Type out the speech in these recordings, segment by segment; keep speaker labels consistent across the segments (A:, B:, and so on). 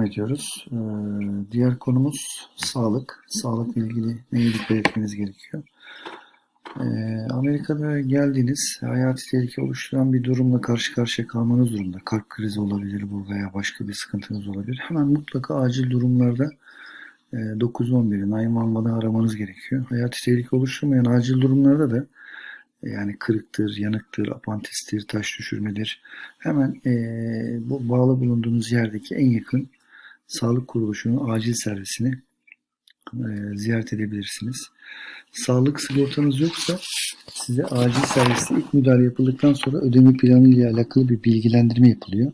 A: devam ediyoruz. Ee, diğer konumuz sağlık. Sağlıkla ilgili neye dikkat etmeniz gerekiyor? Ee, Amerika'da geldiniz, hayati tehlike oluşturan bir durumla karşı karşıya kalmanız durumda. Kalp krizi olabilir bu veya başka bir sıkıntınız olabilir. Hemen mutlaka acil durumlarda e, 911'i, 911'ı aramanız gerekiyor. Hayati tehlike oluşturmayan acil durumlarda da yani kırıktır, yanıktır, apantistir, taş düşürmedir. Hemen eee, bu bağlı bulunduğunuz yerdeki en yakın sağlık kuruluşunun acil servisini eee, ziyaret edebilirsiniz. Sağlık sigortanız yoksa size acil serviste ilk müdahale yapıldıktan sonra ödeme planı ile alakalı bir bilgilendirme yapılıyor.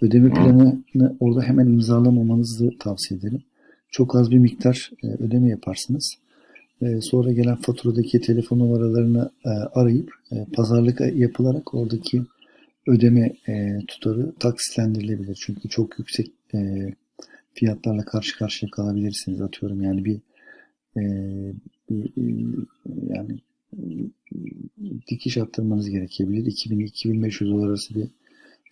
A: Ödeme planını orada hemen imzalamamanızı tavsiye ederim. Çok az bir miktar e, ödeme yaparsınız. E, sonra gelen faturadaki telefon numaralarını e, arayıp e, pazarlık yapılarak oradaki ödeme e, tutarı taksitlendirilebilir. Çünkü çok yüksek e, fiyatlarla karşı karşıya kalabilirsiniz. Atıyorum yani bir, e, bir e, yani e, dikiş attırmanız gerekebilir. 2000-2500 dolar arası bir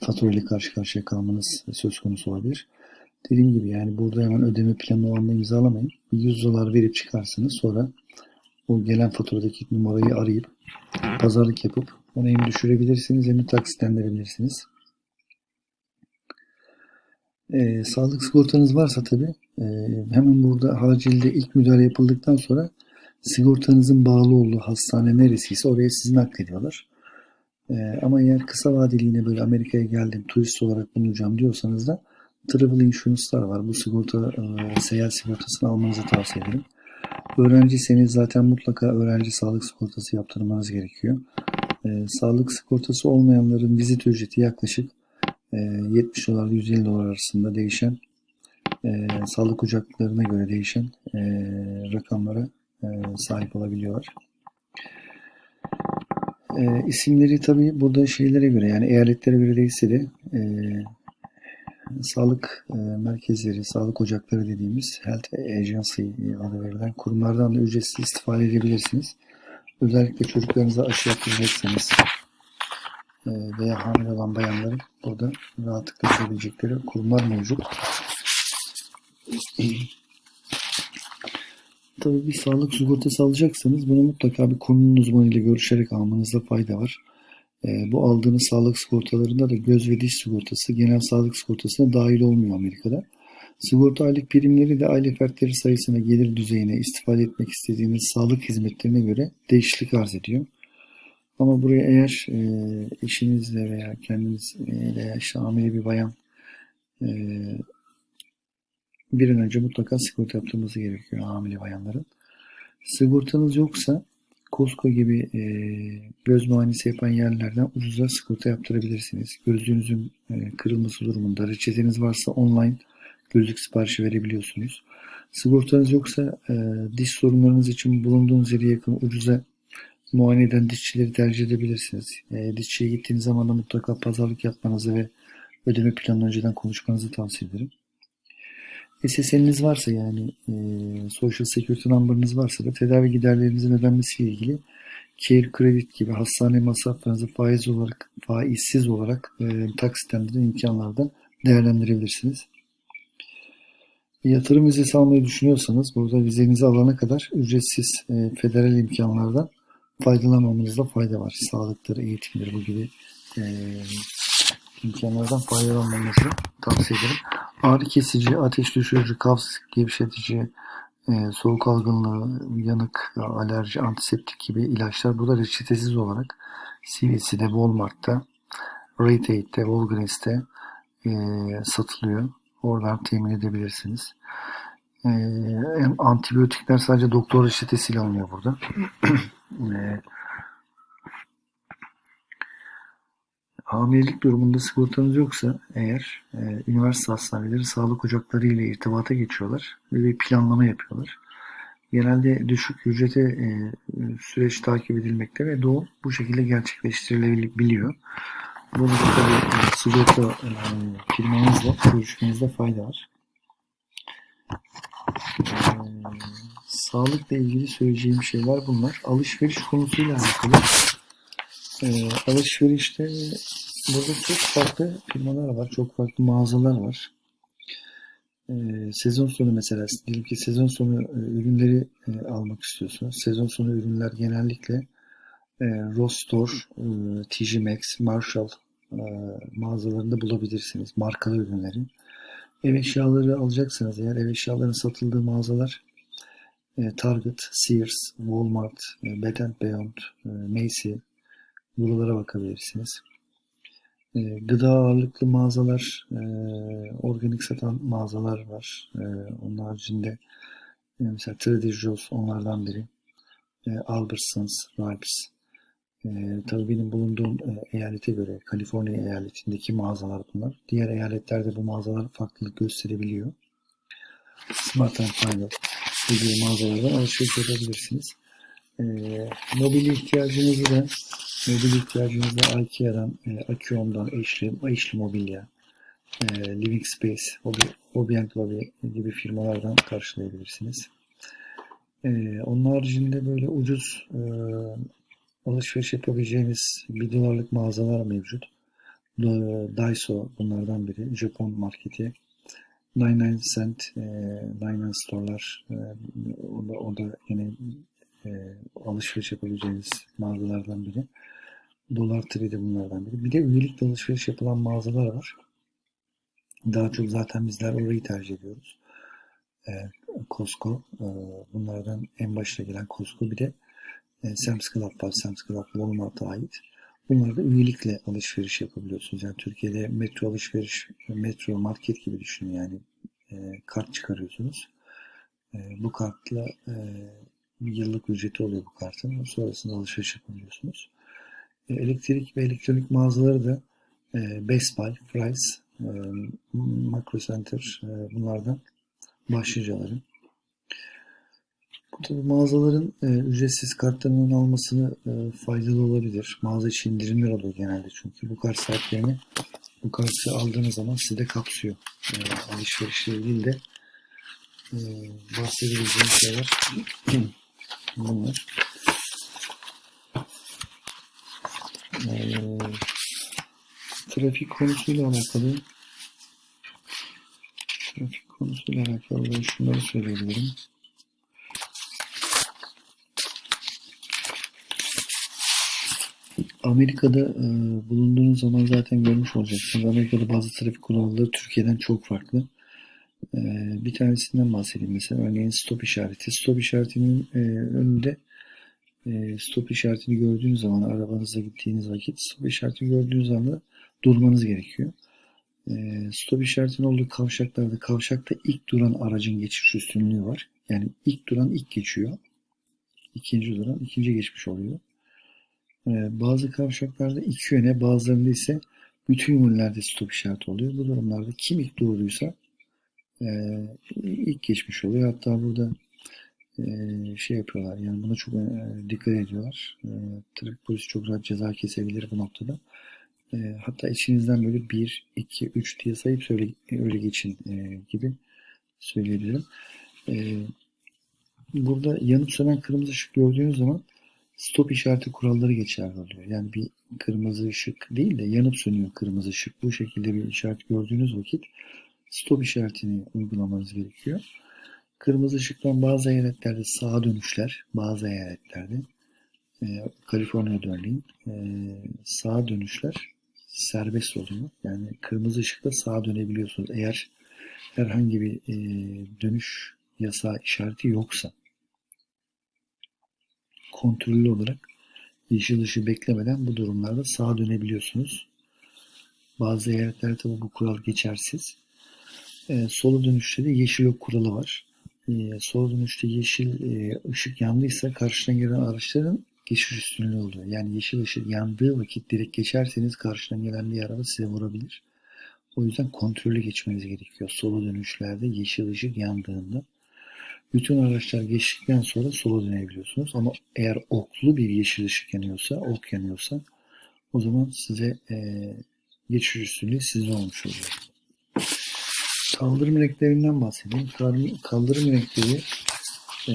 A: fatura ile karşı karşıya kalmanız söz konusu olabilir. Dediğim gibi yani burada hemen ödeme planı o anda imzalamayın. Bir 100 dolar verip çıkarsınız. Sonra o gelen faturadaki numarayı arayıp pazarlık yapıp onu hem düşürebilirsiniz hem de taksitlendirebilirsiniz. Ee, sağlık sigortanız varsa tabii e, hemen burada acilde ilk müdahale yapıldıktan sonra sigortanızın bağlı olduğu hastane neresiyse oraya sizi naklediyorlar. Ee, ama eğer kısa vadeli yine böyle Amerika'ya geldim turist olarak bulunacağım diyorsanız da travel insurance'lar var. Bu sigorta e, seyahat sigortasını almanızı tavsiye ederim. Öğrenciyseniz zaten mutlaka öğrenci sağlık sigortası yaptırmanız gerekiyor. Ee, sağlık sigortası olmayanların vizit ücreti yaklaşık e, 70 dolar 150 dolar arasında değişen e, sağlık ocaklarına göre değişen e, rakamlara e, sahip olabiliyorlar. E, isimleri tabii burada şeylere göre yani eyaletlere göre değilse de e, sağlık e, merkezleri, sağlık ocakları dediğimiz health agency adı verilen kurumlardan da ücretsiz istifade edebilirsiniz. Özellikle çocuklarınıza aşı yaptıracaksanız veya hamile olan bayanların burada rahatlıkla gidebilecekleri kurumlar mevcut. Tabii bir sağlık sigortası alacaksanız bunu mutlaka bir konunun uzmanıyla görüşerek almanızda fayda var. E, bu aldığınız sağlık sigortalarında da göz ve diş sigortası genel sağlık sigortasına dahil olmuyor Amerika'da. Sigorta aylık primleri de aile fertleri sayısına, gelir düzeyine, istifade etmek istediğiniz sağlık hizmetlerine göre değişiklik arz ediyor. Ama buraya eğer e, eşinizle veya kendiniz e, veya işte hamile bir bayan e, bir an önce mutlaka sigorta yaptırması gerekiyor hamile bayanların. Sigortanız yoksa Costco gibi e, göz muayenesi yapan yerlerden ucuza sigorta yaptırabilirsiniz. Gözlüğünüzün e, kırılması durumunda reçeteniz varsa online gözlük siparişi verebiliyorsunuz. Sigortanız yoksa e, diş sorunlarınız için bulunduğunuz yere yakın ucuza muayene eden dişçileri tercih edebilirsiniz. E, dişçiye gittiğiniz zaman da mutlaka pazarlık yapmanızı ve ödeme planını önceden konuşmanızı tavsiye ederim. SSN'iniz varsa yani e, Social Security Number'ınız varsa da tedavi giderlerinizin ödenmesiyle ilgili Care Credit gibi hastane masraflarınızı faiz olarak, faizsiz olarak e, taksitlendiren imkanlarda değerlendirebilirsiniz. Yatırım vizesi almayı düşünüyorsanız burada vizenizi alana kadar ücretsiz e, federal imkanlardan faydalanmamanızda fayda var. Sağlıktır, eğitimdir bu gibi e, imkanlardan faydalanmanızı tavsiye ederim. Ağrı kesici, ateş düşürücü, kaf gevşetici, e, soğuk algınlığı, yanık, alerji, antiseptik gibi ilaçlar burada reçetesiz olarak CVS'de, Walmart'ta, Rite Walgreens'te e, satılıyor. Oradan temin edebilirsiniz. E, antibiyotikler sadece doktor reçetesiyle alınıyor burada. e, hamilelik durumunda sigortanız yoksa eğer e, üniversite hastaneleri sağlık ocakları ile irtibata geçiyorlar ve bir planlama yapıyorlar. Genelde düşük ücrete e, süreç takip edilmekte ve doğum bu şekilde gerçekleştirilebiliyor. Burada da tabii e, sigorta e, firmanızla görüşmenizde fayda var. E, sağlıkla ilgili söyleyeceğim şeyler bunlar. Alışveriş konusuyla alakalı. E, alışverişte burada çok farklı firmalar var, çok farklı mağazalar var. e, sezon sonu mesela diyelim ki sezon sonu e, ürünleri e, almak istiyorsunuz. Sezon sonu ürünler genellikle e, Ross Store, e, TJ Maxx, Marshall e, mağazalarında bulabilirsiniz markalı ürünleri. Ev eşyaları alacaksanız eğer ev eşyalarının satıldığı mağazalar e, Target, Sears, Walmart, e, Bed Beyond, e, Macy buralara bakabilirsiniz. Gıda ağırlıklı mağazalar, organik satan mağazalar var. Onun haricinde mesela Trader Joe's onlardan biri. Albertsons, Ralph's. E, tabii benim bulunduğum e, eyalete göre Kaliforniya eyaletindeki mağazalar bunlar. Diğer eyaletlerde bu mağazalar farklılık gösterebiliyor. Smart Final gibi mağazalardan alışveriş yapabilirsiniz. E, mobil ihtiyacınızı da mobil ihtiyacınızı da Ikea'dan, e, Acuom'dan, Eşli, Eşli Mobilya, e, Living Space, and Lobby gibi firmalardan karşılayabilirsiniz. E, onun haricinde böyle ucuz e, alışveriş yapabileceğiniz 1 dolarlık mağazalar mevcut. Do- Daiso bunlardan biri. Japon marketi. 99 cent, e, 99 store'lar e, o da, o da yine e, alışveriş yapabileceğiniz mağazalardan biri. Dolar Tree de bunlardan biri. Bir de üyelikle alışveriş yapılan mağazalar var. Daha çok zaten bizler orayı tercih ediyoruz. E, Costco. E, bunlardan en başta gelen Costco. Bir de e, Sam's Club var. Sam's Club Walmart'a ait. Bunlarda üyelikle alışveriş yapabiliyorsunuz. Yani Türkiye'de metro alışveriş, metro market gibi düşünün yani e, kart çıkarıyorsunuz. E, bu kartla e, yıllık ücreti oluyor bu kartın. Sonrasında alışveriş yapabiliyorsunuz. E, elektrik ve elektronik mağazaları da e, Best Buy, Fry's, e, Macro Center e, bunlardan başlıcaları. Bu tabi mağazaların e, ücretsiz kartlarının almasını e, faydalı olabilir. Mağaza içi indirimler oluyor genelde çünkü bu kart sahiplerini bu kartı aldığınız zaman size kapsıyor. E, alışverişle ilgili de e, bahsedebileceğim şeyler bunlar. E, trafik konusuyla alakalı trafik konusuyla alakalı şunları söyleyebilirim. Amerika'da e, bulunduğunuz zaman zaten görmüş olacaksınız. Amerika'da bazı trafik kuralları Türkiye'den çok farklı. E, bir tanesinden bahsedeyim mesela. Örneğin stop işareti. Stop işaretinin e, önünde e, stop işaretini gördüğünüz zaman arabanızla gittiğiniz vakit stop işaretini gördüğünüz anda durmanız gerekiyor. E, stop işaretinin olduğu kavşaklarda kavşakta ilk duran aracın geçiş üstünlüğü var. Yani ilk duran ilk geçiyor. İkinci duran ikinci geçmiş oluyor. Ee, bazı kavşaklarda iki yöne bazılarında ise bütün yönlerde stop işareti oluyor. Bu durumlarda kim ilk doğruysa e, ilk geçmiş oluyor. Hatta burada e, şey yapıyorlar yani buna çok e, dikkat ediyorlar. Trafik polisi çok rahat ceza kesebilir bu noktada. Hatta içinizden böyle 1, 2, 3 diye sayıp söyle, öyle geçin gibi söyleyebilirim. Burada yanıp sönen kırmızı ışık gördüğünüz zaman stop işareti kuralları geçerli oluyor. Yani bir kırmızı ışık değil de yanıp sönüyor kırmızı ışık. Bu şekilde bir işaret gördüğünüz vakit stop işaretini uygulamanız gerekiyor. Kırmızı ışıktan bazı eyaletlerde sağa dönüşler, bazı eyaletlerde e, Kaliforniya'da örneğin e, sağa dönüşler serbest oluyor. Yani kırmızı ışıkta sağa dönebiliyorsunuz. Eğer herhangi bir e, dönüş yasağı işareti yoksa kontrollü olarak yeşil ışığı beklemeden bu durumlarda sağa dönebiliyorsunuz. Bazı eyaletlerde tabi bu kural geçersiz. E, sola dönüşte de yeşil ok kuralı var. E, sola dönüşte yeşil e, ışık yandıysa karşıdan gelen araçların geçiş üstünlüğü oluyor. Yani yeşil ışık yandığı vakit direkt geçerseniz karşıdan gelen bir araba size vurabilir. O yüzden kontrollü geçmeniz gerekiyor. Sola dönüşlerde yeşil ışık yandığında bütün araçlar geçtikten sonra sola dönebiliyorsunuz. Ama eğer oklu bir yeşil ışık yanıyorsa, ok yanıyorsa o zaman size e, geçiş üstünlüğü sizde olmuş oluyor. Kaldırım renklerinden bahsedeyim. Kaldırım renkleri e,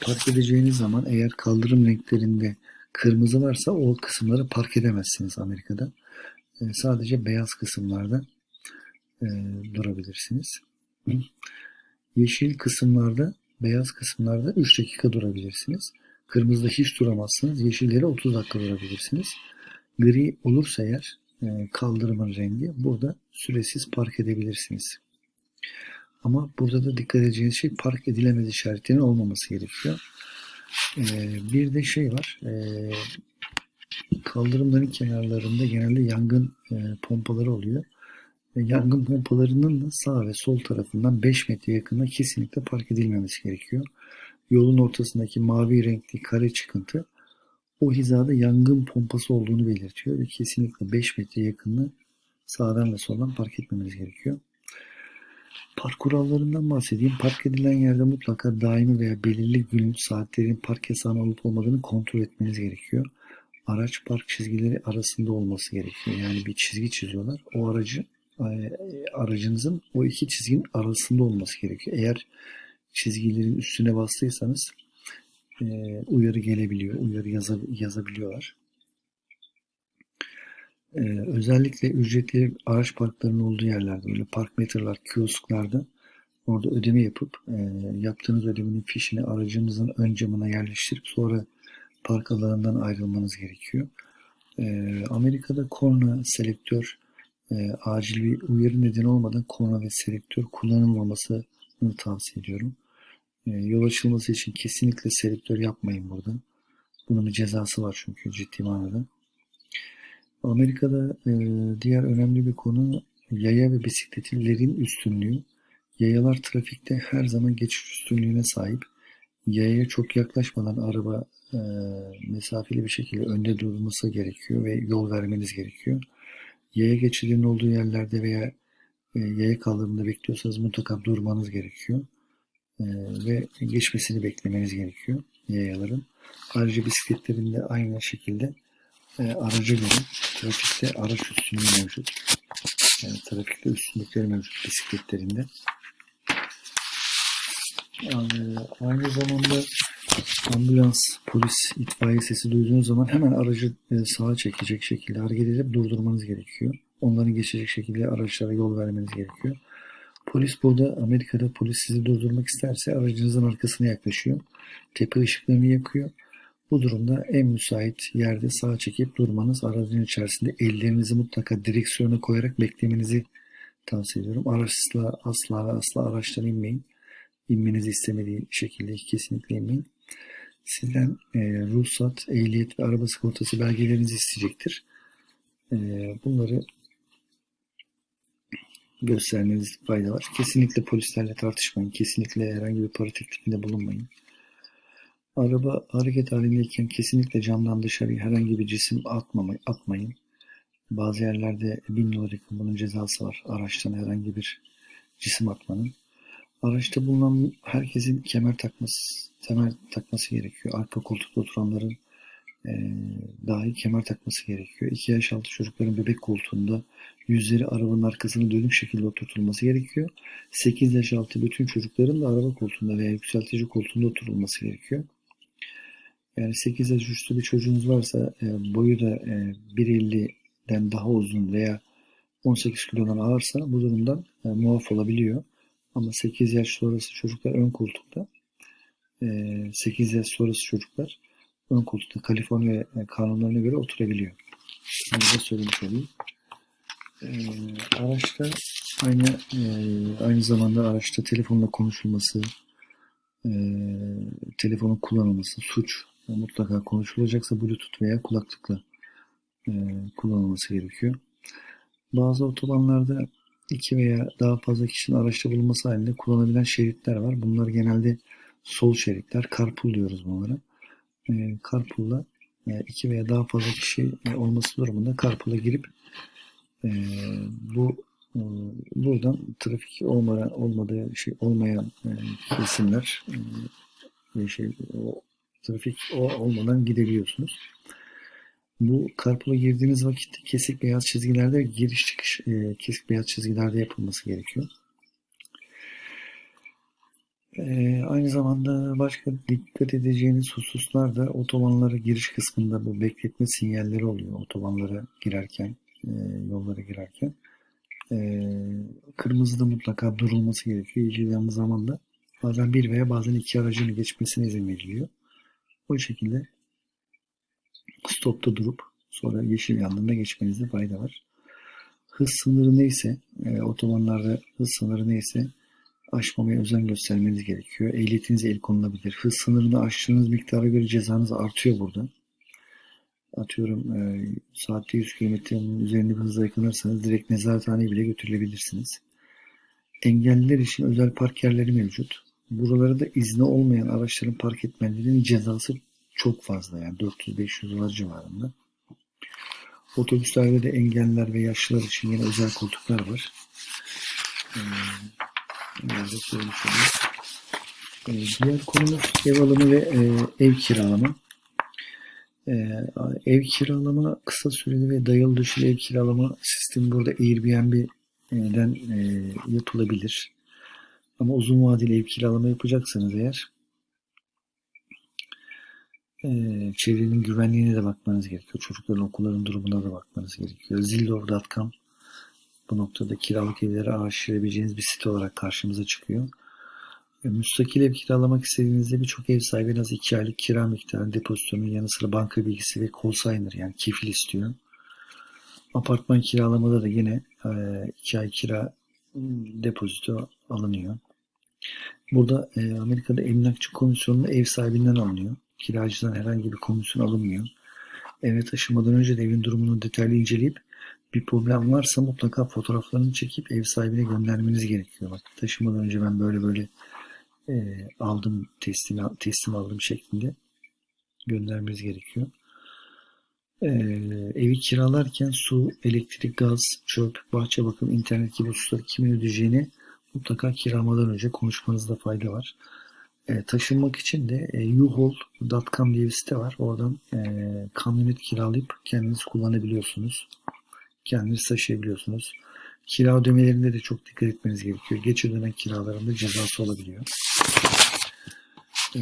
A: park edeceğiniz zaman eğer kaldırım renklerinde kırmızı varsa o kısımları park edemezsiniz Amerika'da. E, sadece beyaz kısımlarda e, durabilirsiniz. Yeşil kısımlarda, beyaz kısımlarda 3 dakika durabilirsiniz. Kırmızıda hiç duramazsınız. Yeşillere 30 dakika durabilirsiniz. Gri olursa eğer e, kaldırımın rengi burada süresiz park edebilirsiniz. Ama burada da dikkat edeceğiniz şey park edilemez işaretlerinin olmaması gerekiyor. E, bir de şey var. E, kaldırımların kenarlarında genelde yangın pompaları oluyor. Yangın pompalarının da sağ ve sol tarafından 5 metre yakında kesinlikle park edilmemesi gerekiyor. Yolun ortasındaki mavi renkli kare çıkıntı o hizada yangın pompası olduğunu belirtiyor ve kesinlikle 5 metre yakınını sağdan ve soldan park etmemiz gerekiyor. Park kurallarından bahsedeyim. Park edilen yerde mutlaka daimi veya belirli gün saatlerin park yasağının olup olmadığını kontrol etmeniz gerekiyor. Araç park çizgileri arasında olması gerekiyor. Yani bir çizgi çiziyorlar. O aracı aracınızın o iki çizginin arasında olması gerekiyor. Eğer çizgilerin üstüne bastıysanız e, uyarı gelebiliyor. Uyarı yaza, yazabiliyorlar. E, özellikle ücretli araç parklarının olduğu yerlerde böyle park meterler, kiosklarda orada ödeme yapıp e, yaptığınız ödemenin fişini aracınızın ön camına yerleştirip sonra park alanından ayrılmanız gerekiyor. E, Amerika'da korna, selektör, e, acil bir uyarı nedeni olmadan korna ve selektör kullanılmamasını tavsiye ediyorum. E, yol açılması için kesinlikle selektör yapmayın burada. Bunun bir cezası var çünkü ciddi manada. Amerika'da e, diğer önemli bir konu yaya ve bisikletlilerin üstünlüğü. Yayalar trafikte her zaman geçiş üstünlüğüne sahip. Yayaya çok yaklaşmadan araba e, mesafeli bir şekilde önde durması gerekiyor ve yol vermeniz gerekiyor. Yaya geçidinin olduğu yerlerde veya e, yaya kaldırımında bekliyorsanız mutlaka durmanız gerekiyor. E, ve geçmesini beklemeniz gerekiyor yayaların. Ayrıca bisikletlerin de aynı şekilde e, araca göre trafikte araç üstünlüğü mevcut. Yani trafikte üstünlükleri mevcut bisikletlerinde. Yani aynı zamanda ambulans, polis, itfaiye sesi duyduğunuz zaman hemen aracı e, sağa çekecek şekilde hareket edip durdurmanız gerekiyor. Onların geçecek şekilde araçlara yol vermeniz gerekiyor. Polis burada, Amerika'da polis sizi durdurmak isterse aracınızın arkasına yaklaşıyor. Tepe ışıklarını yakıyor. Bu durumda en müsait yerde sağa çekip durmanız, aracın içerisinde ellerinizi mutlaka direksiyona koyarak beklemenizi tavsiye ediyorum. Araçla asla asla araçtan inmeyin. İnmenizi istemediği şekilde kesinlikle inmeyin. Sizden e, ruhsat, ehliyet ve araba sigortası belgelerinizi isteyecektir. E, bunları göstermeniz fayda var. Kesinlikle polislerle tartışmayın. Kesinlikle herhangi bir para teklifinde bulunmayın. Araba hareket halindeyken kesinlikle camdan dışarıya herhangi bir cisim atmamayı, atmayın. Bazı yerlerde bin dolar yakın bunun cezası var. Araçtan herhangi bir cisim atmanın. Araçta bulunan herkesin kemer takması, kemer takması gerekiyor. Arka koltukta oturanların e, dahi kemer takması gerekiyor. 2 yaş altı çocukların bebek koltuğunda yüzleri arabanın arkasına dönük şekilde oturtulması gerekiyor. 8 yaş altı bütün çocukların da araba koltuğunda veya yükseltici koltuğunda oturulması gerekiyor. Yani 8 yaş üstü bir çocuğunuz varsa e, boyu da e, 1.50'den daha uzun veya 18 kilodan ağırsa bu durumdan e, muaf olabiliyor. Ama 8 yaş sonrası çocuklar ön koltukta. E, 8 yaş sonrası çocuklar ön koltukta Kaliforniya e, kanunlarına göre oturabiliyor. Bunu da söylemiş olayım. E, araçta aynı e, aynı zamanda araçta telefonla konuşulması, e, telefonun kullanılması suç. Mutlaka konuşulacaksa Bluetooth veya kulaklıkla kullanılması gerekiyor. Bazı otobanlarda iki veya daha fazla kişinin araçta bulunması halinde kullanabilen şeritler var. Bunlar genelde sol şeritler. Carpool diyoruz bunlara. E, carpool'la e, iki veya daha fazla kişi e, olması durumunda carpool'a girip e, bu e, buradan trafik olmayan, olmadığı şey olmayan e, kesimler e, şey o trafik o olmadan gidebiliyorsunuz. Bu karpula girdiğiniz vakit kesik beyaz çizgilerde giriş çıkış e, kesik beyaz çizgilerde yapılması gerekiyor. E, aynı zamanda başka dikkat edeceğiniz hususlar da otobanlara giriş kısmında bu bekletme sinyalleri oluyor otobanlara girerken, e, yollara girerken. Ee, kırmızıda mutlaka durulması gerekiyor. Yandığı zaman da bazen bir veya bazen iki aracın geçmesine izin veriliyor. O şekilde stopta durup sonra yeşil yandığında geçmenizde fayda var. Hız sınırı neyse, e, otobanlarda hız sınırı neyse aşmamaya özen göstermeniz gerekiyor. Ehliyetiniz el konulabilir. Hız sınırını aştığınız miktara göre cezanız artıyor burada. Atıyorum e, saatte 100 kilometrenin üzerinde bir hızla yakınırsanız direkt nezarethaneye bile götürülebilirsiniz. Engelliler için özel park yerleri mevcut. Buralarda izni olmayan araçların park etmelerinin cezası çok fazla yani 400-500 dolar civarında. Otobüslerde de engelliler ve yaşlılar için yine özel koltuklar var. Nerede. Ee, diğer konumuz ev alımı ve e, ev kiralama. Ee, ev kiralama kısa süreli ve dayalı döşeli ev kiralama sistemi burada Airbnb'den e, yapılabilir. Ama uzun vadeli ev kiralama yapacaksanız eğer e, çevrenin güvenliğine de bakmanız gerekiyor. Çocukların okulların durumuna da bakmanız gerekiyor. Zillow.com bu noktada kiralık evlere aşırabileceğiniz bir site olarak karşımıza çıkıyor. E, müstakil ev kiralamak istediğinizde birçok ev sahibi en az 2 aylık kira miktarı depozitonun yanı sıra banka bilgisi ve consigner yani kefil istiyor. Apartman kiralamada da yine 2 ay kira hmm, depozito alınıyor. Burada e, Amerika'da emlakçı komisyonu ev sahibinden alınıyor. Kiracıdan herhangi bir komisyon alınmıyor. Eve taşımadan önce de evin durumunu detaylı inceleyip bir problem varsa mutlaka fotoğraflarını çekip ev sahibine göndermeniz gerekiyor. Bak taşımadan önce ben böyle böyle e, aldım teslim teslim aldım şeklinde göndermeniz gerekiyor. E, evi kiralarken su, elektrik, gaz, çöp, bahçe bakım, internet gibi hususları kimin ödeyeceğini mutlaka kiramadan önce konuşmanızda fayda var. E, taşınmak için de e, uhaul.com diye bir site var. Oradan e, kamyonet kiralayıp kendiniz kullanabiliyorsunuz. Kendiniz taşıyabiliyorsunuz. Kira ödemelerinde de çok dikkat etmeniz gerekiyor. Geç ödenen kiralarında cezası olabiliyor. E,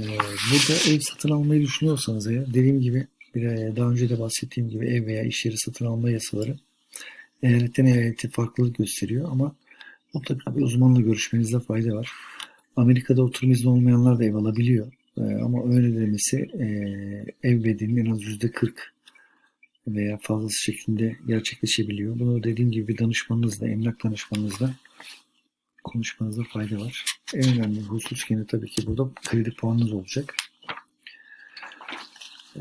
A: burada ev satın almayı düşünüyorsanız eğer dediğim gibi e, daha önce de bahsettiğim gibi ev veya iş yeri satın alma yasaları eyaletten eyalete farklılık gösteriyor ama mutlaka bir uzmanla görüşmenizde fayda var. Amerika'da oturum izni olmayanlar da ev alabiliyor. Ee, ama ön ödemesi e, ev bedelinin en az yüzde 40 veya fazlası şeklinde gerçekleşebiliyor. Bunu dediğim gibi bir danışmanınızla, emlak danışmanınızla konuşmanızda fayda var. En önemli husus gene tabii ki burada kredi puanınız olacak. Ee,